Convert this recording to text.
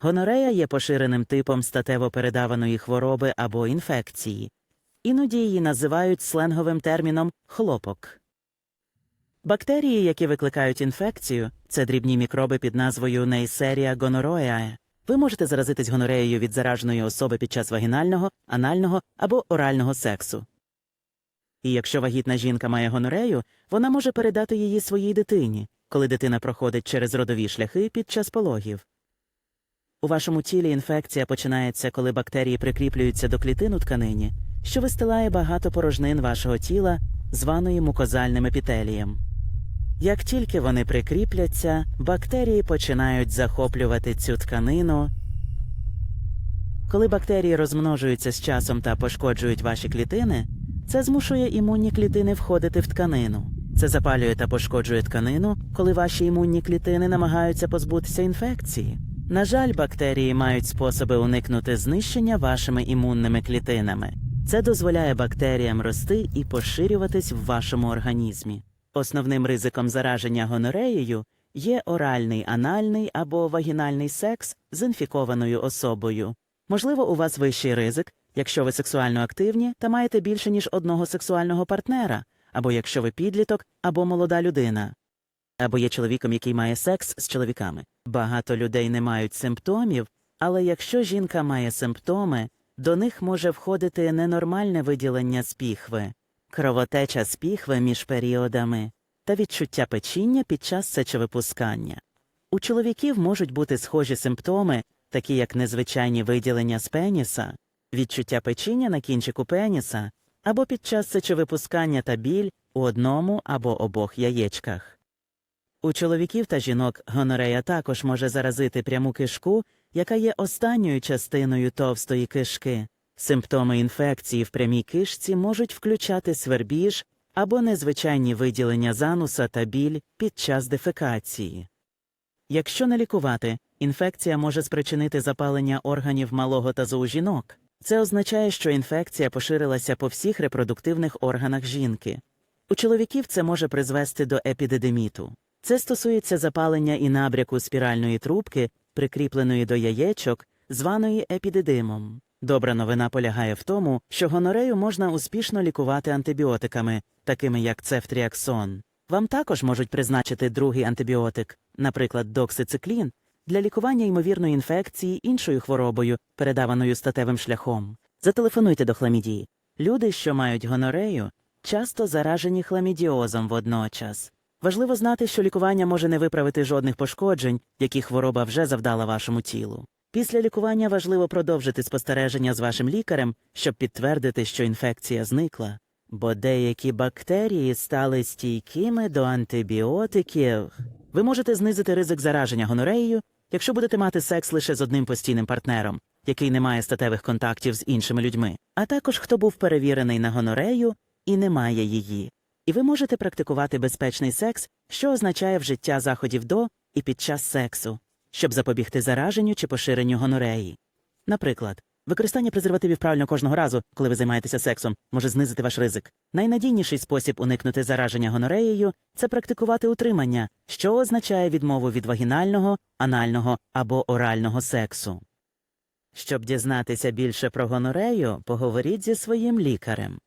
Гонорея є поширеним типом статево передаваної хвороби або інфекції. Іноді її називають сленговим терміном хлопок. Бактерії, які викликають інфекцію, це дрібні мікроби під назвою Neisseria gonorrhoeae. Ви можете заразитись гонореєю від зараженої особи під час вагінального, анального або орального сексу. І якщо вагітна жінка має гонорею, вона може передати її своїй дитині, коли дитина проходить через родові шляхи під час пологів. У вашому тілі інфекція починається, коли бактерії прикріплюються до клітин у тканині, що вистилає багато порожнин вашого тіла, званої мукозальним епітелієм. Як тільки вони прикріпляться, бактерії починають захоплювати цю тканину. Коли бактерії розмножуються з часом та пошкоджують ваші клітини, це змушує імунні клітини входити в тканину. Це запалює та пошкоджує тканину, коли ваші імунні клітини намагаються позбутися інфекції. На жаль, бактерії мають способи уникнути знищення вашими імунними клітинами. Це дозволяє бактеріям рости і поширюватись в вашому організмі. Основним ризиком зараження гонореєю є оральний, анальний або вагінальний секс з інфікованою особою. Можливо, у вас вищий ризик, якщо ви сексуально активні та маєте більше ніж одного сексуального партнера, або якщо ви підліток або молода людина, або є чоловіком, який має секс з чоловіками. Багато людей не мають симптомів, але якщо жінка має симптоми, до них може входити ненормальне виділення з піхви, кровотеча з піхви між періодами та відчуття печіння під час сечовипускання. У чоловіків можуть бути схожі симптоми, такі як незвичайні виділення з пеніса, відчуття печіння на кінчику пеніса або під час сечовипускання та біль у одному або обох яєчках. У чоловіків та жінок гонорея також може заразити пряму кишку, яка є останньою частиною товстої кишки. Симптоми інфекції в прямій кишці можуть включати свербіж або незвичайні виділення зануса та біль під час дефекації. Якщо не лікувати, інфекція може спричинити запалення органів малого тазу у жінок. Це означає, що інфекція поширилася по всіх репродуктивних органах жінки. У чоловіків це може призвести до епідедеміту. Це стосується запалення і набряку спіральної трубки, прикріпленої до яєчок, званої епідедимом. Добра новина полягає в тому, що гонорею можна успішно лікувати антибіотиками, такими як цефтріаксон. Вам також можуть призначити другий антибіотик, наприклад, доксициклін, для лікування ймовірної інфекції іншою хворобою, передаваною статевим шляхом. Зателефонуйте до хламідії. Люди, що мають гонорею, часто заражені хламідіозом водночас. Важливо знати, що лікування може не виправити жодних пошкоджень, які хвороба вже завдала вашому тілу. Після лікування важливо продовжити спостереження з вашим лікарем, щоб підтвердити, що інфекція зникла. Бо деякі бактерії стали стійкими до антибіотиків. Ви можете знизити ризик зараження гонореєю, якщо будете мати секс лише з одним постійним партнером, який не має статевих контактів з іншими людьми, а також хто був перевірений на гонорею і не має її. І ви можете практикувати безпечний секс, що означає вжиття заходів до і під час сексу, щоб запобігти зараженню чи поширенню гонореї. Наприклад, використання презервативів правильно кожного разу, коли ви займаєтеся сексом, може знизити ваш ризик. Найнадійніший спосіб уникнути зараження гонореєю це практикувати утримання, що означає відмову від вагінального, анального або орального сексу. Щоб дізнатися більше про гонорею, поговоріть зі своїм лікарем.